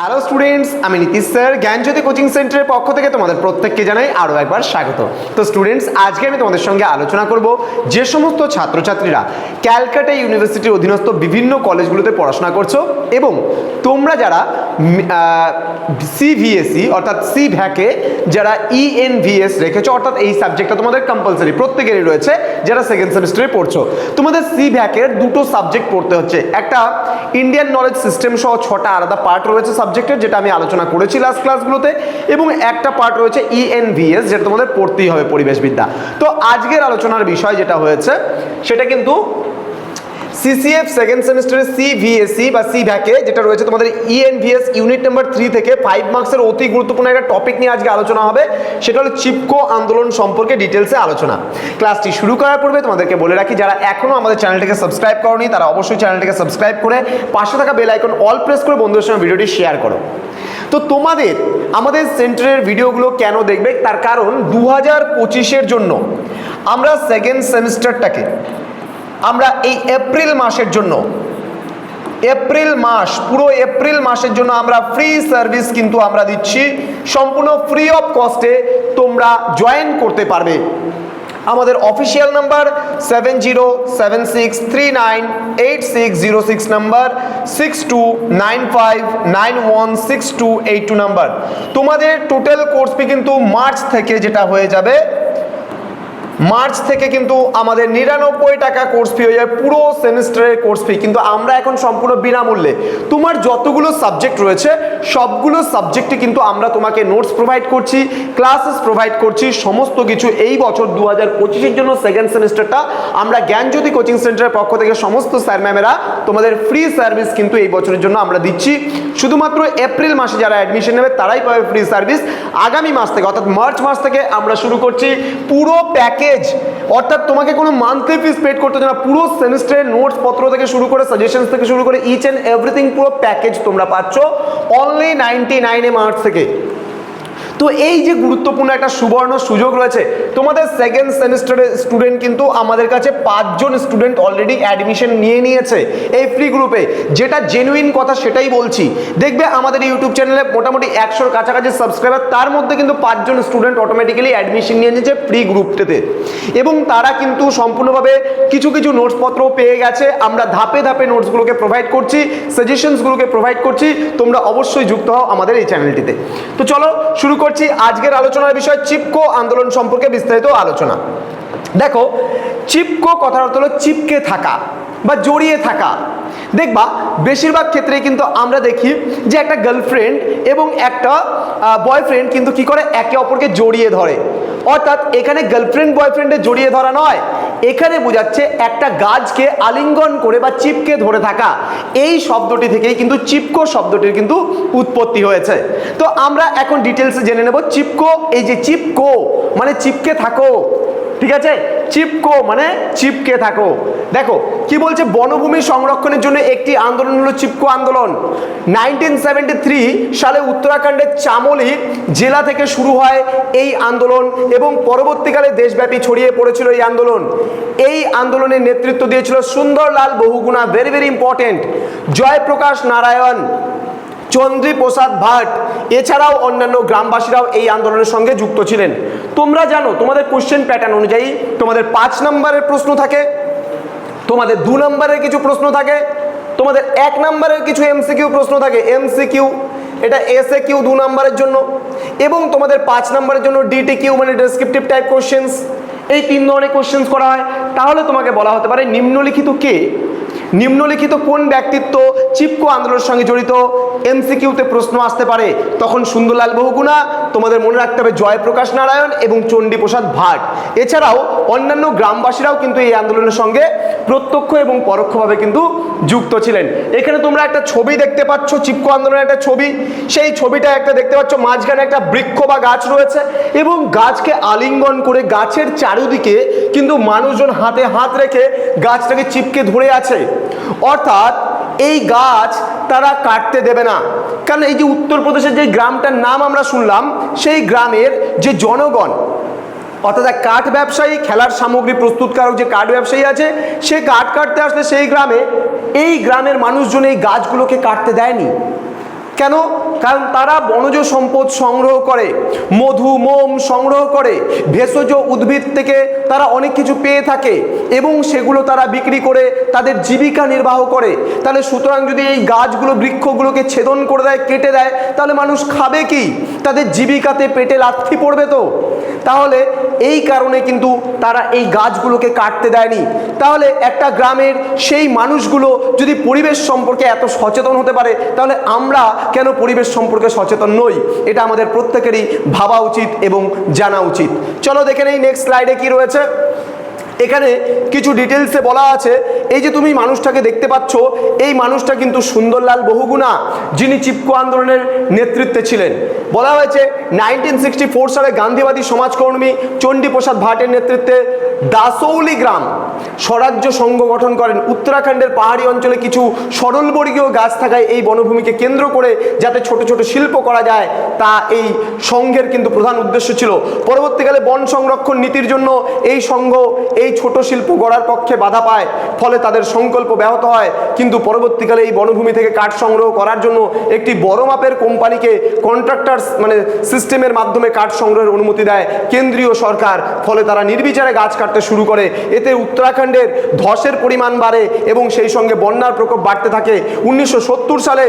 Hello students আমি Nitish sir. জ্ঞানজ্যোতি coaching সেন্টারের পক্ষ থেকে তোমাদের প্রত্যেককে জানাই আরও একবার স্বাগত। তো স্টুডেন্টস আজকে আমি তোমাদের সঙ্গে আলোচনা করব যে সমস্ত ছাত্রছাত্রীরা ক্যালকাটা ইউনিভার্সিটির অধীনস্থ বিভিন্ন কলেজগুলোতে পড়াশোনা করছ এবং তোমরা যারা সিভিএসই অর্থাৎ সি ভ্যাকে যারা E ইএনভিএস রেখেছো, অর্থাৎ এই সাবজেক্টটা তোমাদের কম্পালসারি প্রত্যেকেরই রয়েছে, যারা সেকেন্ড সেমিস্টারে পড়ছো। তোমাদের সি ভ্যাকের দুটো সাবজেক্ট পড়তে হচ্ছে। একটা ইন্ডিয়ান নলেজ সিস্টেম সহ ছটা আলাদা পার্ট রয়েছে সাবজেক্টের যেটা আমি আলোচনা করেছি লাস্ট ক্লাসগুলোতে এবং একটা পার্ট রয়েছে E ইএনভিএস যেটা তোমাদের পড়তেই হবে পরিবেশবিদ্যা। তো আজকের আলোচনার বিষয় যেটা হয়েছে, সেটা কিন্তু সিসিএফ সেকেন্ড সেমিস্টারের সিভিএসসি বা সি ভ্যাকে যেটা রয়েছে তোমাদের ইএনভিএস ইউনিট নাম্বার থ্রি থেকে ফাইভ মার্কসের অতি গুরুত্বপূর্ণ একটা টপিক নিয়ে আজকে আলোচনা হবে। সেটা হলো চিপকো আন্দোলন সম্পর্কে ডিটেলসে আলোচনা। ক্লাসটি শুরু করার পূর্বে তোমাদেরকে বলে রাখি, যারা এখনও আমাদের চ্যানেলটিকে সাবস্ক্রাইব করনি, তারা অবশ্যই চ্যানেলটিকে সাবস্ক্রাইব করে পাশে থাকা বেল আইকন অল প্রেস করে বন্ধুদের সঙ্গে ভিডিওটি শেয়ার করো। তো তোমাদের আমাদের সেন্টারের ভিডিওগুলো কেন দেখবে? তার কারণ দু হাজার পঁচিশের জন্য আমরা সেকেন্ড সেমিস্টারটাকে আমরা এই এপ্রিল মাসের জন্য, এপ্রিল মাস, পুরো এপ্রিল মাসের জন্য আমরা ফ্রি সার্ভিস কিন্তু আমরা দিচ্ছি। সম্পূর্ণ ফ্রি অফ কস্টে তোমরা জয়েন করতে পারবে। আমাদের official number seven zero seven six three nine eight six zero six number six two nine five nine one six two eight two number তোমাদের টোটাল কোর্স কিন্তু মার্চ থেকে যেটা হয়ে যাবে মার্চ থেকে কিন্তু আমাদের নিরানব্বই টাকা কোর্স ফি হয়ে যায়, পুরো সেমিস্টারের কোর্স ফি কিন্তু আমরা এখন সম্পূর্ণ বিনামূল্যে। তোমার যতগুলো সাবজেক্ট রয়েছে, সবগুলো সাবজেক্টে কিন্তু আমরা তোমাকে নোটস প্রোভাইড করছি ক্লাসেস প্রোভাইড করছি, সমস্ত কিছু এই বছর দু হাজার পঁচিশের জন্য সেকেন্ড সেমিস্টারটা আমরা জ্ঞানজ্যোতি কোচিং সেন্টারের পক্ষ থেকে সমস্ত স্যার ম্যামেরা তোমাদের ফ্রি সার্ভিস কিন্তু এই বছরের জন্য আমরা দিচ্ছি। শুধুমাত্র এপ্রিল মাসে যারা অ্যাডমিশন নেবে, তারাই পাবে ফ্রি সার্ভিস আগামী মাস থেকে, অর্থাৎ মার্চ মাস থেকে আমরা শুরু করছি পুরো প্যাকেজ অর্থাৎ তোমাকে কোনো মান্থলি ফিস পেড করতে হচ্ছে না, পুরো সেমিস্টারের নোটস পত্র থেকে শুরু করে সাজেশনস থেকে শুরু করে ইচ অ্যান্ড এভরিথিং পুরো প্যাকেজ তোমরা পাচ্ছ। অনলি নাইনটি নাইনে মার্চ থেকে। তো এই যে গুরুত্বপূর্ণ একটা সুবর্ণ সুযোগ রয়েছে, তোমাদের সেকেন্ড সেমিস্টারের স্টুডেন্ট কিন্তু আমাদের কাছে পাঁচজন স্টুডেন্ট অলরেডি অ্যাডমিশন নিয়ে নিয়েছে এই ফ্রি গ্রুপে যেটা জেনুইন কথা সেটাই বলছি। দেখবে আমাদের ইউটিউব চ্যানেলে মোটামুটি একশোর কাছাকাছি সাবস্ক্রাইবার তার মধ্যে কিন্তু পাঁচজন স্টুডেন্ট অটোমেটিক্যালি অ্যাডমিশন নিয়ে নিয়েছে ফ্রি গ্রুপটাতে এবং তারা কিন্তু সম্পূর্ণভাবে কিছু কিছু নোটসপত্র পেয়ে গেছে। আমরা ধাপে ধাপে নোটসগুলোকে প্রোভাইড করছি সাজেশনসগুলোকে প্রোভাইড করছি। তোমরা অবশ্যই যুক্ত হও আমাদের এই চ্যানেলটিতে তো চলো শুরু করছি আজকের আলোচনার বিষয় চিপকো আন্দোলন সম্পর্কে বিস্তারিত আলোচনা। দেখো, চিপকো কথার অর্থ হলো চিপকে থাকা বা জড়িয়ে থাকা। দেখবা, বেশিরভাগ ক্ষেত্রে কিন্তু আমরা দেখি যে একটা গার্লফ্রেন্ড এবং একটা বয়ফ্রেন্ড কিন্তু কি করে? একে অপরকে জড়িয়ে ধরে। অর্থাৎ এখানে গার্লফ্রেন্ড বয়ফ্রেন্ডে জড়িয়ে ধরা নয় এখানে বোঝাচ্ছে একটা গাছকে আলিঙ্গন করে বা চিপকে ধরে থাকা। এই শব্দটি থেকেই কিন্তু চিপকো শব্দটির কিন্তু উৎপত্তি হয়েছে। তো আমরা এখন ডিটেলসে জেনে নেব চিপকো, এই যে চিপকো মানে চিপকে থাকো। ঠিক আছে? চিপকো মানে চিপকে থাকো। দেখো কি বলছে? বনভূমি সংরক্ষণের জন্য একটি আন্দোলন হলো চিপকো আন্দোলন। নাইনটিন সালে উত্তরাখণ্ডের চামলি জেলা থেকে শুরু হয় এই আন্দোলন এবং পরবর্তীকালে দেশব্যাপী ছড়িয়ে পড়েছিল এই আন্দোলন। এই আন্দোলনের নেতৃত্ব দিয়েছিল Sundarlal Bahuguna very very important Jayaprakash Narayan Chandi Prasad Bhatt, এছাড়াও অন্যান্য গ্রামবাসীরাও এই আন্দোলনের সঙ্গে যুক্ত ছিলেন। তোমরা জানো, তোমাদের কোশ্চেন প্যাটার্ন অনুযায়ী তোমাদের পাঁচ নম্বরের প্রশ্ন থাকে তোমাদের দু নম্বরের কিছু প্রশ্ন থাকে, তোমাদের এক নম্বরের কিছু এমসিকিউ প্রশ্ন থাকে। এমসিকিউ, এটা এস এ কিউ দু নম্বরের জন্য এবং তোমাদের পাঁচ নম্বরের জন্য D T Q descriptive type questions এই তিন ধরনের কোশ্চেন্স করা হয়। তাহলে তোমাকে বলা হতে পারে, নিম্নলিখিত কে? নিম্নলিখিত কোন ব্যক্তিত্ব চিপকো আন্দোলনের সঙ্গে জড়িত এমসিকিউতে প্রশ্ন আসতে পারে। তখন সুন্দরলাল বহুগুণা, তোমাদের মনে রাখতে হবে জয়প্রকাশ নারায়ণ এবং চণ্ডীপ্রসাদ ভাট। এছাড়াও অন্যান্য গ্রামবাসীরাও কিন্তু এই আন্দোলনের সঙ্গে প্রত্যক্ষ এবং পরোক্ষভাবে কিন্তু যুক্ত ছিলেন। এখানে তোমরা একটা ছবি দেখতে পাচ্ছ, চিপকো আন্দোলনের একটা ছবি। সেই ছবিটা একটা দেখতে পাচ্ছ, মাঝখানে একটা বৃক্ষ বা গাছ রয়েছে এবং গাছকে আলিঙ্গন করে গাছের চারিদিকে কিন্তু মানুষজন হাতে হাত রেখে গাছটাকে চিপকে ধরে আছে। অর্থাৎ এই গাছ তারা কাটতে দেবে না। কারণ এই যে উত্তরপ্রদেশের যে গ্রামটার নাম আমরা শুনলাম, সেই গ্রামের যে জনগণ, অর্থাৎ এক কাঠ ব্যবসায়ী, খেলার সামগ্রী প্রস্তুতকারক যে কাঠ ব্যবসায়ী আছে, সে কাঠ কাটতে আসলে সেই গ্রামে, এই গ্রামের মানুষজন এই গাছগুলোকে কাটতে দেয়নি। কেন? কারণ তারা বনজ সম্পদ সংগ্রহ করে, মধু, মোম সংগ্রহ করে, ভেষজ উদ্ভিদ থেকে তারা অনেক কিছু পেয়ে থাকে এবং সেগুলো তারা বিক্রি করে তাদের জীবিকা নির্বাহ করে। তাহলে সুতরাং যদি এই গাছগুলো, বৃক্ষগুলোকে ছেদন করে দেয়, কেটে দেয়, তাহলে মানুষ খাবে কি? তাদের জীবিকাতে পেটে লাথি পড়বে তো? তাহলে এই কারণে কিন্তু তারা এই গাছগুলোকে কাটতে দেয়নি। তাহলে একটা গ্রামের সেই মানুষগুলো যদি পরিবেশ সম্পর্কে এত সচেতন হতে পারে, তাহলে আমরা কেন পরিবেশ সম্পর্কে সচেতন নই? এটা আমাদের প্রত্যেকেরই ভাবা উচিত এবং জানা উচিত। চলো দেখে নেই নেক্সট স্লাইডে কি রয়েছে। এখানে কিছু ডিটেলসে বলা আছে, এই যে তুমি মানুষটাকে দেখতে পাচ্ছ, এই মানুষটা কিন্তু সুন্দরলাল বহুগুণা, যিনি চিপকো আন্দোলনের নেতৃত্বে ছিলেন। বলা হয়েছে নাইনটিন সিক্সটি ফোর সালে গান্ধীবাদী সমাজকর্মী চণ্ডীপ্রসাদ ভাটের নেতৃত্বে দাসৌলি গ্রাম স্বরাজ্য সংঘ গঠন করেন। উত্তরাখণ্ডের পাহাড়ি অঞ্চলে কিছু সরলবর্গীয় গাছ থাকায় এই বনভূমিকে কেন্দ্র করে যাতে ছোট ছোট শিল্প করা যায়, তা এই সংঘের কিন্তু প্রধান উদ্দেশ্য ছিল। পরবর্তীকালে বন সংরক্ষণ নীতির জন্য এই সংঘ এই ছোট শিল্প গড়ার পক্ষে বাধা পায়, ফলে তাদের সংকল্প ব্যাহত হয়। কিন্তু পরবর্তীকালে এই বনভূমি থেকে কাঠ সংগ্রহ করার জন্য একটি বড় মাপের কোম্পানিকে কন্ট্রাক্টার্স মানে সিস্টেমের মাধ্যমে কাঠ সংগ্রহের অনুমতি দেয় কেন্দ্রীয় সরকার। ফলে তারা নির্বিচারে গাছ কাটতে শুরু করে। এতে উত্তরাখণ্ডের ধসের পরিমাণ বাড়ে এবং সেই সঙ্গে বন্যার প্রকোপ বাড়তে থাকে। উনিশশো সত্তর সালে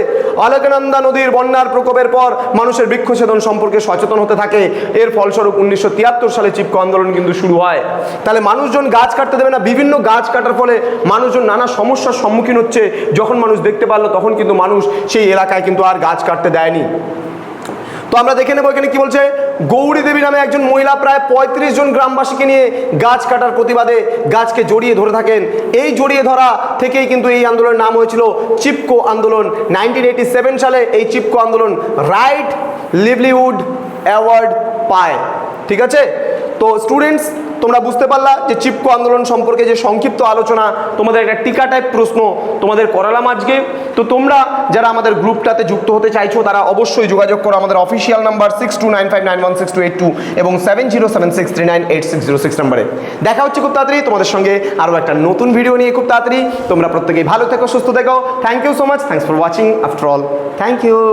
অলকনন্দা নদীর বন্যার প্রকোপের পর মানুষের বৃক্ষছেদন সম্পর্কে সচেতন হতে থাকে। এর ফলস্বরূপ উনিশশো তিয়াত্তর সালে চিপকো আন্দোলন কিন্তু শুরু হয়। তাহলে মানুষজন গাছ কাটতে দেবে না, বিভিন্ন গাছ কাটার ফলে মানুষজন নানা সমস্যার সম্মুখীন হচ্ছে। যখন মানুষ দেখতে পারল, তখন কিন্তু মানুষ সেই এলাকায় কিন্তু আর গাছ কাটতে দেয়নি। তো আমরা দেখে নেব এখানে কি বলছে, গৌরী দেবী নামে একজন মহিলা প্রায় পঁয়ত্রিশ জন গ্রামবাসীকে নিয়ে গাছ কাটার প্রতিবাদে গাছকে জড়িয়ে ধরে থাকেন। এই জড়িয়ে ধরা থেকেই কিন্তু এই আন্দোলনের নাম হয়েছিল চিপকো আন্দোলন। নাইনটিন সালে এই চিপকো আন্দোলন রাইট লিভলিউড অ্যাওয়ার্ড পায়। ঠিক আছে? তো স্টুডেন্টস তোমরা বুঝতে পারলা যে চিপকো আন্দোলন সম্পর্কে যে সংক্ষিপ্ত আলোচনা, তোমাদের একটা টিকা টাইপ প্রশ্ন তোমাদের করালাম আজকে। তো তোমরা যারা আমাদের গ্রুপটাতে যুক্ত হতে চাইছো, তারা অবশ্যই যোগাযোগ করো আমাদের official number six two nine five nine one six two eight two এবং seven zero seven six three nine eight six zero six নাম্বারে দেখা হচ্ছে খুব তাড়াতাড়ি তোমাদের সঙ্গে আরও একটা নতুন ভিডিও নিয়ে খুব তাড়াতাড়ি। তোমরা প্রত্যেকেই ভালো থেকো, সুস্থ থেকো। Thank you so much thanks for watching after all thank you